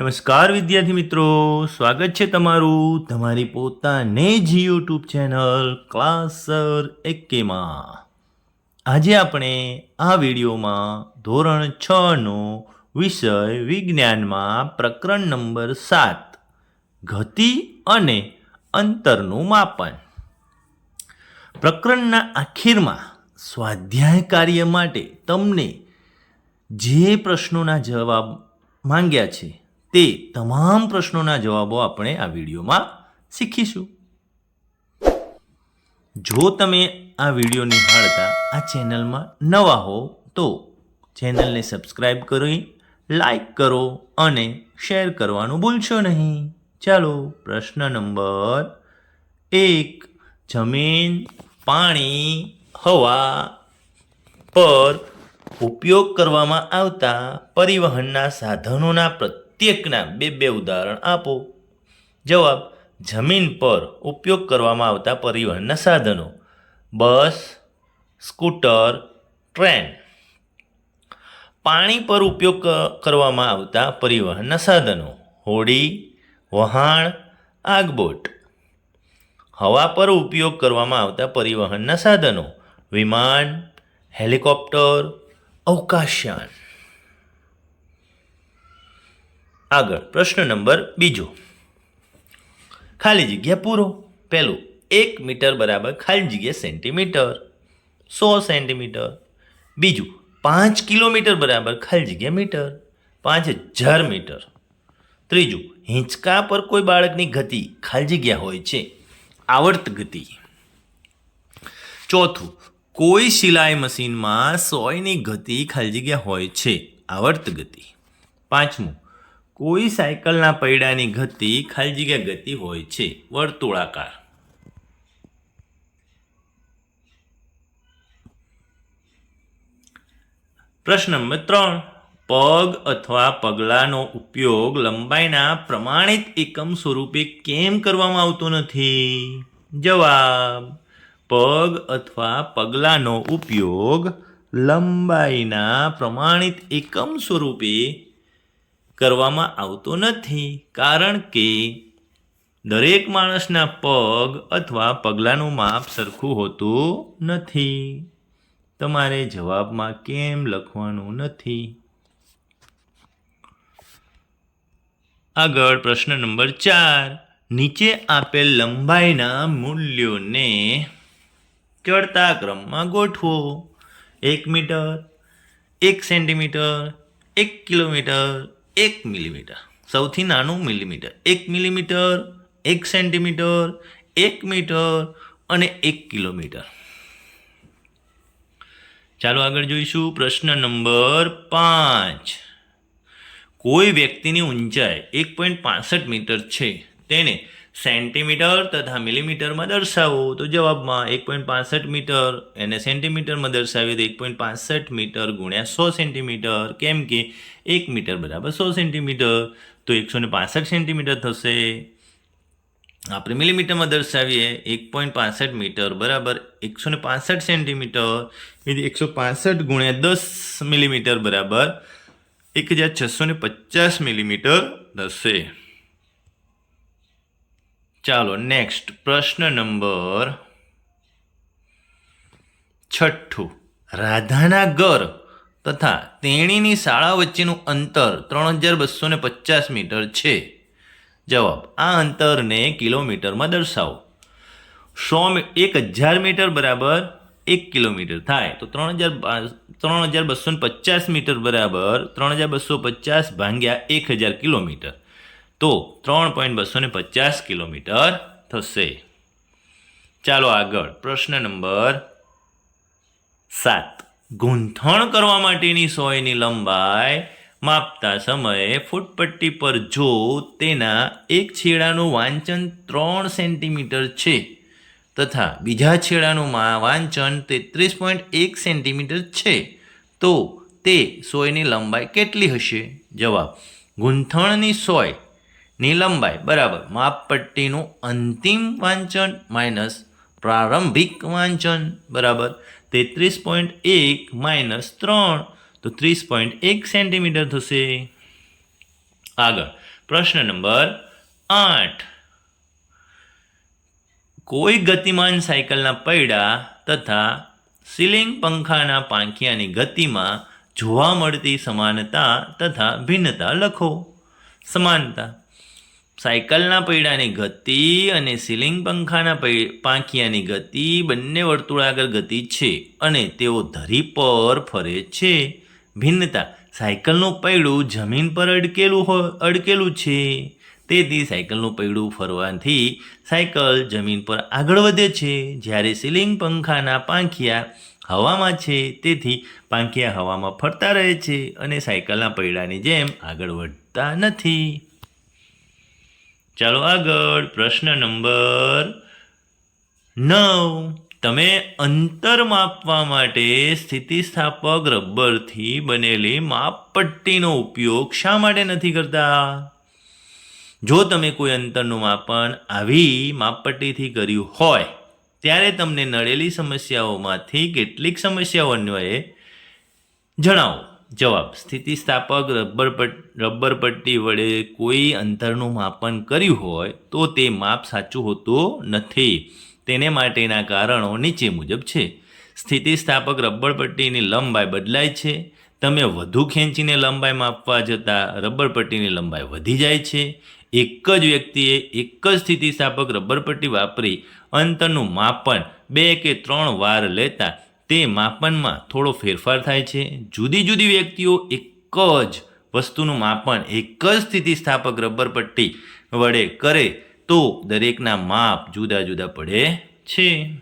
નમસ્કાર વિદ્યાર્થી મિત્રો, સ્વાગત છે તમારું તમારી પોતાને જ યુટ્યુબ ચેનલ ક્લાસર એકેમાં. આજે આપણે આ વિડીયોમાં ધોરણ છનો વિષય વિજ્ઞાનમાં પ્રકરણ નંબર સાત, ગતિ અને અંતરનું માપન. પ્રકરણના આખીરમાં સ્વાધ્યાય કાર્ય માટે તમને જે પ્રશ્નોના જવાબ માંગ્યા છે તે તમામ પ્રશ્નોના જવાબો આપણે આ વિડીયોમાં શીખીશું. જો તમે આ વીડિયો નિહાળતા આ ચેનલમાં નવા હો, તો ચેનલને સબસ્ક્રાઈબ કરી લાઈક કરો અને શેર કરવાનું ભૂલશો નહીં. ચાલો, પ્રશ્ન નંબર એક, જમીન, પાણી, હવા પર ઉપયોગ કરવામાં આવતા પરિવહનના સાધનોના પ્રત્યેકના બે બે ઉદાહરણ આપો. જવાબ, જમીન પર ઉપયોગ કરવામાં આવતા પરિવહનના સાધનો. Bus, scooter, train. પાણી પર ઉપયોગ કરવામાં આવતા પરિવહનના સાધનો. હોડી, વહાણ, આગબોટ. હવા પર ઉપયોગ કરવામાં આવતા પરિવહનના સાધનો. વિમાન, હેલિકોપ્ટર, અવકાશયાન. આગળ, પ્રશ્ન નંબર બીજો. ખાલી જગ્યા પૂરો. પહેલું, એક મીટર બરાબર ખાલી જગ્યા સેન્ટીમીટર. સો સેન્ટીમીટર. બીજું, પાંચ કિલોમીટર બરાબર ખાલી જગ્યા મીટર. પાંચ હજાર મીટર. ત્રીજું, હિંચકા પર કોઈ બાળકની ગતિ ખાલી જગ્યા હોય છે. આવર્ત ગતિ. ચોથું, કોઈ સિલાઈ મશીનમાં સોયની ગતિ ખાલી જગ્યા હોય છે. આવર્ત ગતિ. પાંચમું કોઈ સાયકલના પૈડાની ગતિ ખાલી જગ્યા ગતિ હોય છે. વર્તુળાકાર. પ્રશ્ન નંબર ત્રણ. પગ અથવા પગલાંનો ઉપયોગ લંબાઈના પ્રમાણિત એકમ સ્વરૂપે કેમ કરવામાં આવતો નથી? જવાબ. પગ અથવા પગલાંનો ઉપયોગ લંબાઈના પ્રમાણિત એકમ સ્વરૂપે કરવામાં આવતો નથી. કારણ કે દરેક માણસના પગ અથવા પગલાંનું માપ સરખું હોતું નથી. તમારે જવાબમાં કેમ લખવાનું નથી? આગળ પ્રશ્ન નંબર ચાર. નીચે આપેલ લંબાઈના મૂલ્યોને ચડતા ક્રમમાં ગોઠવો. એક મીટર, એક સેન્ટીમીટર, એક કિલોમીટર એક મિલીમીટર. સૌથી નાનું મિલીમીટર. એક મિલીમીટર, એક સેન્ટીમીટર, એક મીટર અને એક કિલોમીટર. ચાલો આગળ જોઈશું પ્રશ્ન નંબર પાંચ. કોઈ વ્યક્તિની ઊંચાઈ એક પોઈન્ટ પાસઠ મીટર છે. તેને સેન્ટીમીટર તથા મિલીમીટરમાં દર્શાવો. તો જવાબમાં એક પોઈન્ટ પાસઠ મીટર એને સેન્ટીમીટરમાં દર્શાવીએ તો એક પોઈન્ટ પાસઠ મીટર ગુણ્યા સો સેન્ટીમીટર. કેમ કે એક મીટર બરાબર સો સેન્ટીમીટર. તો એકસો ને પાસઠ સેન્ટીમીટર થશે. આપણે મિલીમીટરમાં દર્શાવીએ એક પોઈન્ટ પાસઠ મીટર બરાબર એકસો ને પાસઠ સેન્ટીમીટર. એકસો પાસઠ ગુણ્યા દસ મિલીમીટર બરાબર એક હજાર છસો ને પચાસ મિલીમીટર થશે. ચાલો નેક્સ્ટ પ્રશ્ન નંબર છઠ્ઠું. રાધાના ઘર તથા તેણીની શાળા વચ્ચેનું અંતર ત્રણ હજાર બસો ને પચાસ મીટર છે. જવાબ, આ અંતરને કિલોમીટરમાં દર્શાવો. સો એક હજાર મીટર બરાબર એક કિલોમીટર થાય. તો ત્રણ હજાર ત્રણ હજાર બસો પચાસ મીટર બરાબર ત્રણ હજાર બસો પચાસ ભાંગ્યા એક હજાર કિલોમીટર. તો ત્રણ પોઈન્ટ બસો ને પચાસ કિલોમીટર થશે. ચાલો આગળ, પ્રશ્ન નંબર સાત. ગૂંથણ કરવા માટેની સોયની લંબાઈ માપતા સમયે ફૂટપટ્ટી પર જો તેના એક છેડાનું વાંચન ત્રણ સેન્ટીમીટર છે તથા બીજા છેડાનું વાંચન તેત્રીસ પોઈન્ટ એક સેન્ટીમીટર છે, તો તે સોયની લંબાઈ કેટલી હશે? જવાબ, ગૂંથણની સોયની લંબાઈ, બરાબર. માપપટ્ટીનું અંતિમ વાંચન માઇનસ પ્રારંભિક વાંચન, બરાબર. તેત્રીસ પોઈન્ટ એક માઇનસ ત્રણ, તો ત્રીસ પોઈન્ટ એક સેન્ટીમીટર થશે. આગળ, પ્રશ્ન નંબર આઠ. કોઈ ગતિમાન સાયકલના પૈડા તથા સીલિંગ પંખાના પાંખિયાની ગતિમાં જોવા મળતી સમાનતા તથા ભિન્નતા લખો. સમાનતા. સાયકલના પૈડાની ગતિ અને સીલિંગ પંખાના પાંખિયાની ગતિ બંને વર્તુળાકાર ગતિ છે અને તેઓ ધરી પર ફરે છે. ભિન્નતા, સાયકલનું પૈડું જમીન પર અડકેલું હો, અડકેલું છે. તેથી સાયકલનું પૈડું ફરવાથી સાયકલ જમીન પર આગળ વધે છે. જ્યારે સીલિંગ પંખાના પાંખિયા હવામાં છે, તેથી પાંખિયા હવામાં ફરતા રહે છે અને સાયકલના પૈડાની જેમ આગળ વધતા નથી. ચાલો આગળ, પ્રશ્ન નંબર નવ. તમે અંતર માપવા માટે સ્થિતિસ્થાપક રબરથી બનેલી માપપટ્ટીનો ઉપયોગ શા માટે નથી કરતા? જો તમે કોઈ અંતરનું માપન આવી માપપટ્ટીથી કર્યું હોય, ત્યારે તમને નડેલી સમસ્યાઓમાંથી કેટલીક સમસ્યાઓ અન્વયે જણાવો. જવાબ. સ્થિતિસ્થાપક રબર પટ, રબર પટ્ટી વડે કોઈ અંતરનું માપન કર્યું હોય તો તે માપ સાચું હોતું નથી. તેને માટેના કારણો નીચે મુજબ છે. સ્થિતિસ્થાપક રબર પટ્ટીની લંબાઈ બદલાય છે. તમે વધુ ખેંચીને લંબાઈ માપવા જતાં રબર પટ્ટીની લંબાઈ વધી જાય છે. એક જ વ્યક્તિએ એક જ સ્થિતિસ્થાપક રબર પટ્ટી વાપરી અંતરનું માપન બે કે ત્રણ વાર લેતા તે માપનમાં થોડો ફેરફાર થાય છે. જુદી જુદી વ્યક્તિઓ એક જ વસ્તુનું માપન, એક જ સ્થિતિસ્થાપક રબર પટ્ટી વડે કરે તો દરેકના માપ જુદા જુદા પડે છે.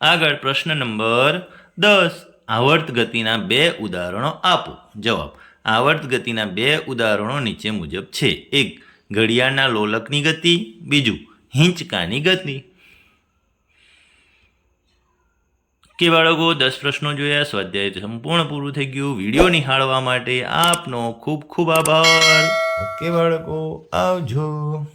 આગળ પ્રશ્ન નંબર દસ. આવર્ત ગતિના બે ઉદાહરણો આપો. જવાબ, આવર્ત ગતિના બે ઉદાહરણો નીચે મુજબ છે. એક, ઘડિયાળના લોલકની ગતિ, બીજું, હિંચકાની ગતિ. કે બાળકો, દસ પ્રશ્નો જોયા, સ્વાધ્યાય સંપૂર્ણ પૂરું થઈ ગયું. વીડિયો નિહાળવા માટે આપનો ખૂબ ખૂબ આભાર. ઓકે બાળકો, આવજો.